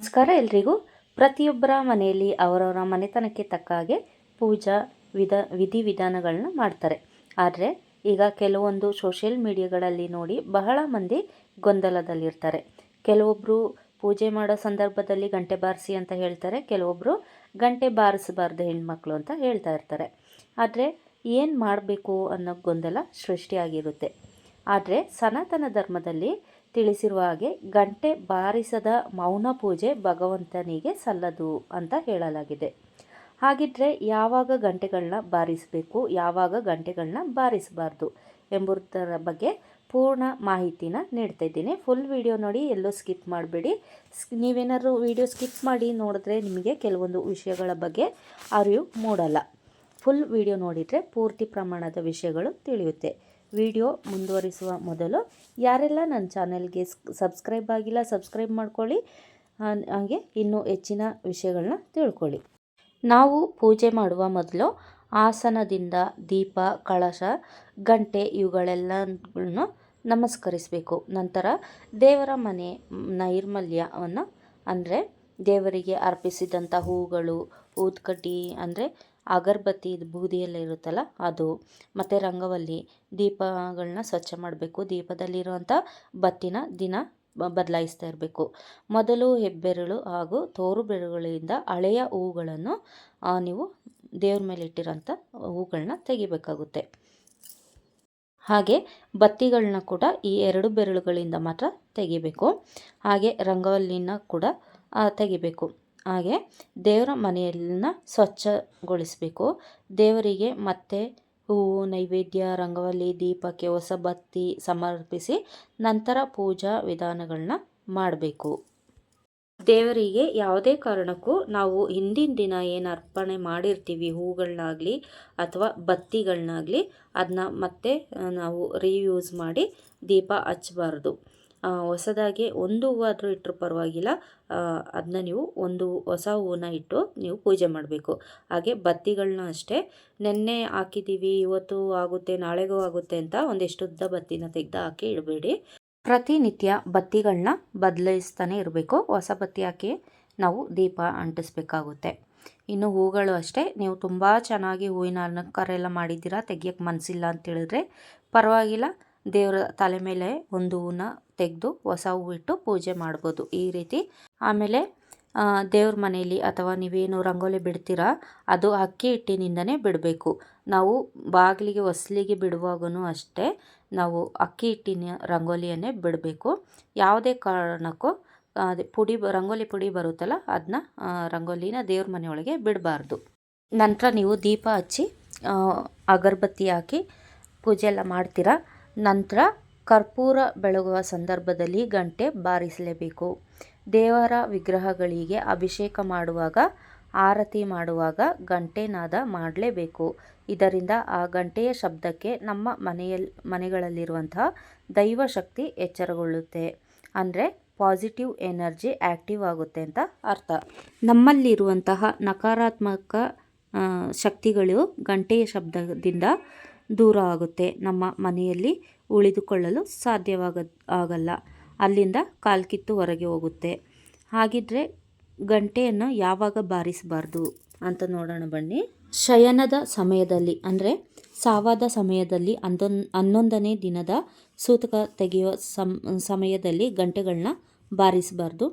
ನಮಸ್ಕಾರ ಎಲ್ರಿಗೂ. ಪ್ರತಿಯೊಬ್ಬರ ಮನೆಯಲ್ಲಿ ಅವರವರ ಮನೆತನಕ್ಕೆ ತಕ್ಕ ಹಾಗೆ ಪೂಜಾ ವಿಧ ವಿಧಿವಿಧಾನಗಳನ್ನ ಮಾಡ್ತಾರೆ. ಆದರೆ ಈಗ ಕೆಲವೊಂದು ಸೋಷಿಯಲ್ ಮೀಡಿಯಾಗಳಲ್ಲಿ ನೋಡಿ ಬಹಳ ಮಂದಿ ಗೊಂದಲದಲ್ಲಿರ್ತಾರೆ. ಕೆಲವೊಬ್ಬರು ಪೂಜೆ ಮಾಡೋ ಸಂದರ್ಭದಲ್ಲಿ ಗಂಟೆ ಬಾರಿಸಿ ಅಂತ ಹೇಳ್ತಾರೆ ಕೆಲವೊಬ್ಬರು ಗಂಟೆ ಬಾರಿಸಬಾರ್ದು ಹೆಣ್ಮಕ್ಳು ಅಂತ ಹೇಳ್ತಾ ಇರ್ತಾರೆ. ಆದರೆ ಏನು ಮಾಡಬೇಕು ಅನ್ನೋ ಗೊಂದಲ ಸೃಷ್ಟಿಯಾಗಿರುತ್ತೆ. ಆದರೆ ಸನಾತನ ಧರ್ಮದಲ್ಲಿ ತಿಳಿಸಿರುವ ಹಾಗೆ ಗಂಟೆ ಬಾರಿಸದ ಮೌನ ಪೂಜೆ ಭಗವಂತನಿಗೆ ಸಲ್ಲದು ಅಂತ ಹೇಳಲಾಗಿದೆ. ಹಾಗಿದ್ರೆ ಯಾವಾಗ ಗಂಟೆಗಳನ್ನ ಬಾರಿಸಬೇಕು, ಯಾವಾಗ ಗಂಟೆಗಳನ್ನ ಬಾರಿಸಬಾರ್ದು ಎಂಬುದರ ಬಗ್ಗೆ ಪೂರ್ಣ ಮಾಹಿತಿನ ನೀಡ್ತಾ ಇದ್ದೀನಿ. ಫುಲ್ ವಿಡಿಯೋ ನೋಡಿ, ಎಲ್ಲೋ ಸ್ಕಿಪ್ ಮಾಡಬೇಡಿ. ನೀವೇನಾದ್ರು ವಿಡಿಯೋ ಸ್ಕಿಪ್ ಮಾಡಿ ನೋಡಿದ್ರೆ ನಿಮಗೆ ಕೆಲವೊಂದು ವಿಷಯಗಳ ಬಗ್ಗೆ ಅರಿವು ಮೂಡಲ್ಲ. ಫುಲ್ ವಿಡಿಯೋ ನೋಡಿದರೆ ಪೂರ್ತಿ ಪ್ರಮಾಣದ ವಿಷಯಗಳು ತಿಳಿಯುತ್ತೆ. ವಿಡಿಯೋ ಮುಂದುವರಿಸುವ ಮೊದಲು ಯಾರೆಲ್ಲ ನನ್ನ ಚಾನೆಲ್ಗೆ ಸಬ್ಸ್ಕ್ರೈಬ್ ಆಗಿಲ್ಲ ಸಬ್ಸ್ಕ್ರೈಬ್ ಮಾಡ್ಕೊಳ್ಳಿ. ಹಾಗೆ ಇನ್ನೂ ಹೆಚ್ಚಿನ ವಿಷಯಗಳನ್ನ ತಿಳ್ಕೊಳ್ಳಿ. ನಾವು ಪೂಜೆ ಮಾಡುವ ಮೊದಲು ಆಸನದಿಂದ ದೀಪ, ಕಳಶ, ಗಂಟೆ ಇವುಗಳೆಲ್ಲವನ್ನು ನಮಸ್ಕರಿಸಬೇಕು. ನಂತರ ದೇವರ ಮನೆ ನೈರ್ಮಲ್ಯವನ್ನು, ಅಂದರೆ ದೇವರಿಗೆ ಅರ್ಪಿಸಿದಂಥ ಹೂಗಳು, ಊದ್ಕಡ್ಡಿ, ಅಂದರೆ ಅಗರಬತ್ತಿ ಬೂದಿಯೆಲ್ಲ ಇರುತ್ತಲ್ಲ ಅದು. ಮತ್ತು ರಂಗವಲ್ಲಿ ದೀಪಗಳನ್ನ ಸ್ವಚ್ಛ ಮಾಡಬೇಕು. ದೀಪದಲ್ಲಿರುವಂಥ ಬತ್ತಿನ ದಿನ ಬದಲಾಯಿಸ್ತಾ ಇರಬೇಕು. ಮೊದಲು ಹೆಬ್ಬೆರಳು ಹಾಗೂ ತೋರು ಬೆರಳುಗಳಿಂದ ಹಳೆಯ ಹೂಗಳನ್ನು ನೀವು ದೇವ್ರ ಮೇಲೆ ಇಟ್ಟಿರೋಂಥ ಹೂಗಳನ್ನ ತೆಗಿಬೇಕಾಗುತ್ತೆ. ಹಾಗೆ ಬತ್ತಿಗಳನ್ನ ಕೂಡ ಈ ಎರಡು ಬೆರಳುಗಳಿಂದ ಮಾತ್ರ ತೆಗಿಬೇಕು. ಹಾಗೆ ರಂಗವಲ್ಲಿನ ಕೂಡ ತೆಗಿಬೇಕು. ಹಾಗೆ ದೇವರ ಮನೆಯನ್ನ ಸ್ವಚ್ಛಗೊಳಿಸಬೇಕು. ದೇವರಿಗೆ ಮತ್ತೆ ಹೂವು, ನೈವೇದ್ಯ, ರಂಗವಲ್ಲಿ, ದೀಪಕ್ಕೆ ಹೊಸ ಬತ್ತಿ ಸಮರ್ಪಿಸಿ ನಂತರ ಪೂಜಾ ವಿಧಾನಗಳನ್ನ ಮಾಡಬೇಕು. ದೇವರಿಗೆ ಯಾವುದೇ ಕಾರಣಕ್ಕೂ ನಾವು ಹಿಂದಿನ ದಿನ ಏನು ಅರ್ಪಣೆ ಮಾಡಿರ್ತೀವಿ, ಹೂಗಳನ್ನಾಗಲಿ ಅಥವಾ ಬತ್ತಿಗಳನ್ನಾಗಲಿ ಅದನ್ನ ಮತ್ತೆ ನಾವು ರೀಯೂಸ್ ಮಾಡಿ ದೀಪ ಹಚ್ಚಬಾರ್ದು ಹೊಸದಾಗಿ ಒಂದು ಹೂವಾದರೂ ಇಟ್ಟರು ಪರವಾಗಿಲ್ಲ. ಅದನ್ನ ನೀವು ಒಂದು ಹೊಸ ಹೂವನ್ನ ಇಟ್ಟು ನೀವು ಪೂಜೆ ಮಾಡಬೇಕು. ಹಾಗೆ ಬತ್ತಿಗಳನ್ನ ಅಷ್ಟೇ. ನೆನ್ನೆ ಹಾಕಿದ್ದೀವಿ, ಇವತ್ತು ಆಗುತ್ತೆ, ನಾಳೆಗೂ ಆಗುತ್ತೆ ಅಂತ ಒಂದಿಷ್ಟು ಉದ್ದ ಬತ್ತಿನ ತೆಗೆದು ಹಾಕಿ ಇಡಬೇಡಿ. ಪ್ರತಿನಿತ್ಯ ಬತ್ತಿಗಳನ್ನ ಬದಲಾಯಿಸ್ತಾನೆ ಇರಬೇಕು. ಹೊಸ ಬತ್ತಿ ಹಾಕಿ ನಾವು ದೀಪ ಅಂಟಿಸ್ಬೇಕಾಗುತ್ತೆ. ಇನ್ನು ಹೂಗಳು ಅಷ್ಟೇ. ನೀವು ತುಂಬ ಚೆನ್ನಾಗಿ ಹೂವಿನ ಅಲಂಕಾರ ಎಲ್ಲ ಮಾಡಿದ್ದೀರಾ ತೆಗಿಯೋಕ್ಕೆ ಮನಸ್ಸಿಲ್ಲ ಅಂತೇಳಿದ್ರೆ ಪರವಾಗಿಲ್ಲ. ದೇವರ ತಲೆ ಮೇಲೆ ಒಂದು ಹೂವನ್ನ ತೆಗೆದು ಹೊಸ ಹೂವಿಟ್ಟು ಪೂಜೆ ಮಾಡ್ಬೋದು. ಈ ರೀತಿ ಆಮೇಲೆ ದೇವ್ರ ಮನೆಯಲ್ಲಿ ಅಥವಾ ನೀವೇನು ರಂಗೋಲಿ ಬಿಡ್ತೀರಾ, ಅದು ಅಕ್ಕಿ ಹಿಟ್ಟಿನಿಂದನೇ ಬಿಡಬೇಕು. ನಾವು ಬಾಗಿಲಿಗೆ, ಹೊಸ್ಲಿಗೆ ಬಿಡುವಾಗೂ ಅಷ್ಟೇ ನಾವು ಅಕ್ಕಿ ಹಿಟ್ಟಿನ ರಂಗೋಲಿಯನ್ನೇ ಬಿಡಬೇಕು. ಯಾವುದೇ ಕಾರಣಕ್ಕೂ ಅದೇ ಪುಡಿ, ರಂಗೋಲಿ ಪುಡಿ ಬರುತ್ತಲ್ಲ ಅದನ್ನ ರಂಗೋಲಿನ ದೇವ್ರ ಮನೆಯೊಳಗೆ ಬಿಡಬಾರ್ದು. ನಂತರ ನೀವು ದೀಪ ಹಚ್ಚಿ ಅಗರಬತ್ತಿ ಹಾಕಿ ಪೂಜೆ ಎಲ್ಲ ಮಾಡ್ತೀರಾ? ನಂತರ ಕರ್ಪೂರ ಬೆಳಗುವ ಸಂದರ್ಭದಲ್ಲಿ ಗಂಟೆ ಬಾರಿಸಲೇಬೇಕು. ದೇವರ ವಿಗ್ರಹಗಳಿಗೆ ಅಭಿಷೇಕ ಮಾಡುವಾಗ, ಆರತಿ ಮಾಡುವಾಗ ಗಂಟೆ ನಾದ ಮಾಡಲೇಬೇಕು. ಇದರಿಂದ ಆ ಗಂಟೆಯ ಶಬ್ದಕ್ಕೆ ನಮ್ಮ ಮನೆಯಲ್ಲಿ ಮನೆಗಳಲ್ಲಿರುವಂತಹ ದೈವಶಕ್ತಿ ಎಚ್ಚರಗೊಳ್ಳುತ್ತೆ. ಅಂದರೆ ಪಾಸಿಟಿವ್ ಎನರ್ಜಿ ಆ್ಯಕ್ಟಿವ್ ಆಗುತ್ತೆ ಅಂತ ಅರ್ಥ. ನಮ್ಮಲ್ಲಿರುವಂತಹ ನಕಾರಾತ್ಮಕ ಶಕ್ತಿಗಳು ಗಂಟೆಯ ಶಬ್ದದಿಂದ ದೂರ ಆಗುತ್ತೆ. ನಮ್ಮ ಮನೆಯಲ್ಲಿ ಉಳಿದುಕೊಳ್ಳಲು ಸಾಧ್ಯವಾಗ, ಆಗಲ್ಲ. ಅಲ್ಲಿಂದ ಕಾಲ್ಕಿತ್ತು ಹೊರಗೆ ಹೋಗುತ್ತೆ. ಹಾಗಿದ್ರೆ ಗಂಟೆಯನ್ನು ಯಾವಾಗ ಬಾರಿಸಬಾರ್ದು ಅಂತ ನೋಡೋಣ ಬನ್ನಿ. ಶಯನದ ಸಮಯದಲ್ಲಿ, ಅಂದರೆ ಸಾವಾದ ಸಮಯದಲ್ಲಿ ಅಂದೊಂದು ಹನ್ನೊಂದನೇ ದಿನದ ಸೂತಕ ತೆಗೆಯುವ ಸಮಯದಲ್ಲಿ ಗಂಟೆಗಳನ್ನ ಬಾರಿಸಬಾರ್ದು.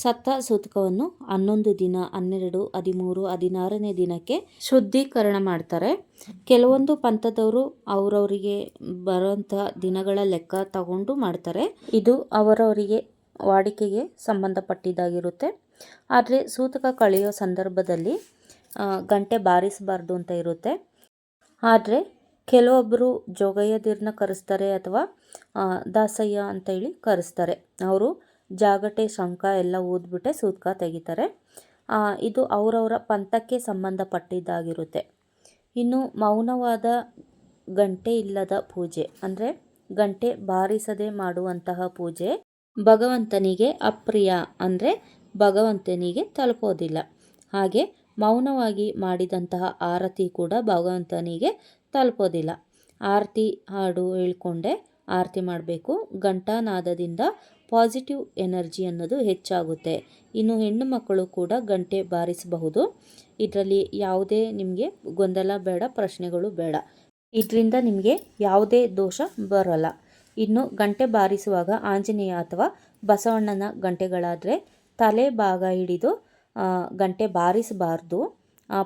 ಸತ್ತ ಸೂತಕವನ್ನು ಹನ್ನೊಂದು ದಿನ, ಹನ್ನೆರಡು, ಹದಿಮೂರು, ಹದಿನಾರನೇ ದಿನಕ್ಕೆ ಶುದ್ಧೀಕರಣ ಮಾಡ್ತಾರೆ. ಕೆಲವೊಂದು ಪಂಥದವರು ಅವರವರಿಗೆ ಬರುವಂಥ ದಿನಗಳ ಲೆಕ್ಕ ತಗೊಂಡು ಮಾಡ್ತಾರೆ. ಇದು ಅವರವರಿಗೆ ವಾಡಿಕೆಗೆ ಸಂಬಂಧಪಟ್ಟಿದ್ದಾಗಿರುತ್ತೆ. ಆದರೆ ಸೂತಕ ಕಳೆಯೋ ಸಂದರ್ಭದಲ್ಲಿ ಗಂಟೆ ಬಾರಿಸಬಾರ್ದು ಅಂತ ಇರುತ್ತೆ. ಆದರೆ ಕೆಲವೊಬ್ಬರು ಜೋಗಯ್ಯದಿರನ್ನ ಕರೆಸ್ತಾರೆ ಅಥವಾ ದಾಸಯ್ಯ ಅಂತ ಹೇಳಿ ಕರೆಸ್ತಾರೆ. ಅವರು ಜಾಗಟೆ ಶಂಖ ಎಲ್ಲ ಊದ್ಬಿಟ್ಟೆ ಸೂತ್ಕ ತೆಗಿತಾರೆ. ಇದು ಅವರವರ ಪಂಥಕ್ಕೆ ಸಂಬಂಧಪಟ್ಟಿದ್ದಾಗಿರುತ್ತೆ. ಇನ್ನು ಮೌನವಾದ ಗಂಟೆ ಇಲ್ಲದ ಪೂಜೆ, ಅಂದರೆ ಗಂಟೆ ಬಾರಿಸದೆ ಮಾಡುವಂತಹ ಪೂಜೆ, ಭಗವಂತನಿಗೆ ಅಪ್ರಿಯ, ಅಂದರೆ ಭಗವಂತನಿಗೆ ತಲುಪೋದಿಲ್ಲ. ಹಾಗೆ ಮೌನವಾಗಿ ಮಾಡಿದಂತಹ ಆರತಿ ಕೂಡ ಭಗವಂತನಿಗೆ ತಲುಪೋದಿಲ್ಲ. ಆರತಿ ಹಾಡು ಹೇಳ್ಕೊಂಡೆ, ಆರತಿ ಮಾಡಬೇಕು, ಘಂಟಾನಾದದಿಂದ ಪಾಸಿಟಿವ್ ಎನರ್ಜಿ ಅನ್ನೋದು ಹೆಚ್ಚಾಗುತ್ತೆ. ಇನ್ನು ಹೆಣ್ಣು ಮಕ್ಕಳು ಕೂಡ ಗಂಟೆ ಬಾರಿಸಬಹುದು. ಇದರಲ್ಲಿ ಯಾವುದೇ ನಿಮಗೆ ಗೊಂದಲ ಬೇಡ, ಪ್ರಶ್ನೆಗಳು ಬೇಡ. ಇದರಿಂದ ನಿಮಗೆ ಯಾವುದೇ ದೋಷ ಬರೋಲ್ಲ. ಇನ್ನು ಗಂಟೆ ಬಾರಿಸುವಾಗ ಆಂಜನೇಯ ಅಥವಾ ಬಸವಣ್ಣನ ಗಂಟೆಗಳಾದರೆ ತಲೆ ಭಾಗ ಹಿಡಿದು ಗಂಟೆ ಬಾರಿಸಬಾರ್ದು.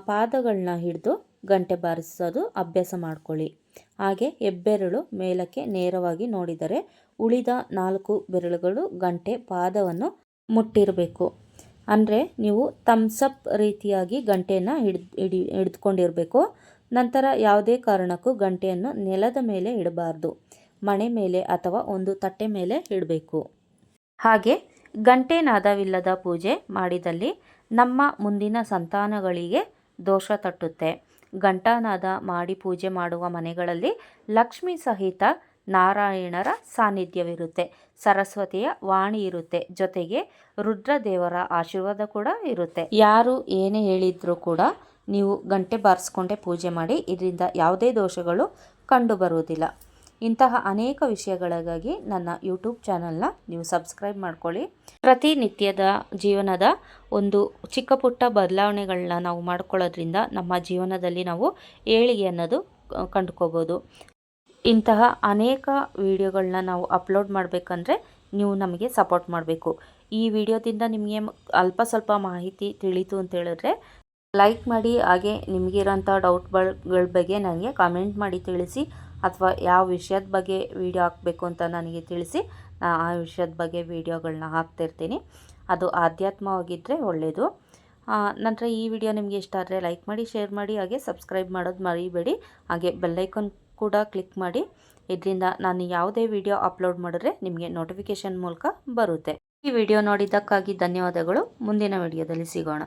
ಪಾದಗಳನ್ನ ಹಿಡಿದು ಗಂಟೆ ಬಾರಿಸೋದು ಅಭ್ಯಾಸ ಮಾಡಿಕೊಳ್ಳಿ. ಹಾಗೆ ಹೆಬ್ಬೆರಳು ಮೇಲಕ್ಕೆ ನೇರವಾಗಿ ನೋಡಿದರೆ ಉಳಿದ ನಾಲ್ಕು ಬೆರಳುಗಳು ಗಂಟೆ ಪಾದವನ್ನು ಮುಟ್ಟಿರಬೇಕು. ಅಂದರೆ ನೀವು ಥಮ್ಸಪ್ ರೀತಿಯಾಗಿ ಗಂಟೆಯನ್ನು ಹಿಡ್, ಹಿಡಿ ಹಿಡಿದುಕೊಂಡಿರಬೇಕು ನಂತರ ಯಾವುದೇ ಕಾರಣಕ್ಕೂ ಗಂಟೆಯನ್ನು ನೆಲದ ಮೇಲೆ ಇಡಬಾರ್ದು. ಮಣೆ ಮೇಲೆ ಅಥವಾ ಒಂದು ತಟ್ಟೆ ಮೇಲೆ ಇಡಬೇಕು. ಹಾಗೆ ಗಂಟೆ ನಾದವಿಲ್ಲದ ಪೂಜೆ ಮಾಡಿದಲ್ಲಿ ನಮ್ಮ ಮುಂದಿನ ಸಂತಾನಗಳಿಗೆ ದೋಷ ತಟ್ಟುತ್ತೆ. ಘಂಟಾನಾದ ಮಾಡಿ ಪೂಜೆ ಮಾಡುವ ಮನೆಗಳಲ್ಲಿ ಲಕ್ಷ್ಮಿ ಸಹಿತ ನಾರಾಯಣರ ಸಾನ್ನಿಧ್ಯವಿರುತ್ತೆ. ಸರಸ್ವತಿಯ ವಾಣಿ ಇರುತ್ತೆ. ಜೊತೆಗೆ ರುದ್ರದೇವರ ಆಶೀರ್ವಾದ ಕೂಡ ಇರುತ್ತೆ. ಯಾರು ಏನೇ ಹೇಳಿದರೂ ಕೂಡ ನೀವು ಗಂಟೆ ಬಾರಿಸ್ಕೊಂಡೇ ಪೂಜೆ ಮಾಡಿ, ಇದರಿಂದ ಯಾವುದೇ ದೋಷಗಳು ಕಂಡು ಬರುವುದಿಲ್ಲ ಇಂತಹ ಅನೇಕ ವಿಷಯಗಳಿಗಾಗಿ ನನ್ನ ಯೂಟ್ಯೂಬ್ ಚಾನಲ್ನ ನೀವು ಸಬ್ಸ್ಕ್ರೈಬ್ ಮಾಡ್ಕೊಳ್ಳಿ. ಪ್ರತಿನಿತ್ಯದ ಜೀವನದ ಒಂದು ಚಿಕ್ಕ ಪುಟ್ಟ ಬದಲಾವಣೆಗಳನ್ನ ನಾವು ಮಾಡ್ಕೊಳ್ಳೋದ್ರಿಂದ ನಮ್ಮ ಜೀವನದಲ್ಲಿ ನಾವು ಏಳಿಗೆ ಅನ್ನೋದು ಕಂಡುಕೋಬೋದು. ಇಂತಹ ಅನೇಕ ವಿಡಿಯೋಗಳನ್ನ ನಾವು ಅಪ್ಲೋಡ್ ಮಾಡಬೇಕಂದ್ರೆ ನೀವು ನಮಗೆ ಸಪೋರ್ಟ್ ಮಾಡಬೇಕು. ಈ ವಿಡಿಯೋದಿಂದ ನಿಮಗೆ ಅಲ್ಪ ಸ್ವಲ್ಪ ಮಾಹಿತಿ ತಿಳಿತು ಅಂತ ಹೇಳಿದ್ರೆ ಲೈಕ್ ಮಾಡಿ, ಹಾಗೆ ನಿಮಗಿರೋಂಥ ಡೌಟ್ಗಳ ಬಗ್ಗೆ ನನಗೆ ಕಾಮೆಂಟ್ ಮಾಡಿ ತಿಳಿಸಿ. ಅಥವಾ ಯಾವ ವಿಷಯದ ಬಗ್ಗೆ ವಿಡಿಯೋ ಹಾಕಬೇಕು ಅಂತ ನನಗೆ ತಿಳಿಸಿ, ನಾ ಆ ವಿಷಯದ ಬಗ್ಗೆ ವಿಡಿಯೋಗಳನ್ನ ಹಾಕ್ತಿರ್ತೀನಿ. ಅದು ಆಧ್ಯಾತ್ಮವಾಗಿದ್ದರೆ ಒಳ್ಳೆಯದು ನಂತರ ಈ ವಿಡಿಯೋ ನಿಮಗೆ ಇಷ್ಟ ಆದರೆ ಲೈಕ್ ಮಾಡಿ ಶೇರ್ ಮಾಡಿ, ಹಾಗೆ ಸಬ್ಸ್ಕ್ರೈಬ್ ಮಾಡೋದು ಮರಿಬೇಡಿ. ಹಾಗೆ ಬೆಲ್ಲೈಕನ್ ಕೂಡ ಕ್ಲಿಕ್ ಮಾಡಿ. ಇದರಿಂದ ನಾನು ಯಾವುದೇ ವಿಡಿಯೋ ಅಪ್ಲೋಡ್ ಮಾಡಿದ್ರೆ ನಿಮಗೆ ನೋಟಿಫಿಕೇಷನ್ ಮೂಲಕ ಬರುತ್ತೆ. ಈ ವಿಡಿಯೋ ನೋಡಿದ್ದಕ್ಕಾಗಿ ಧನ್ಯವಾದಗಳು. ಮುಂದಿನ ವಿಡಿಯೋದಲ್ಲಿ ಸಿಗೋಣ.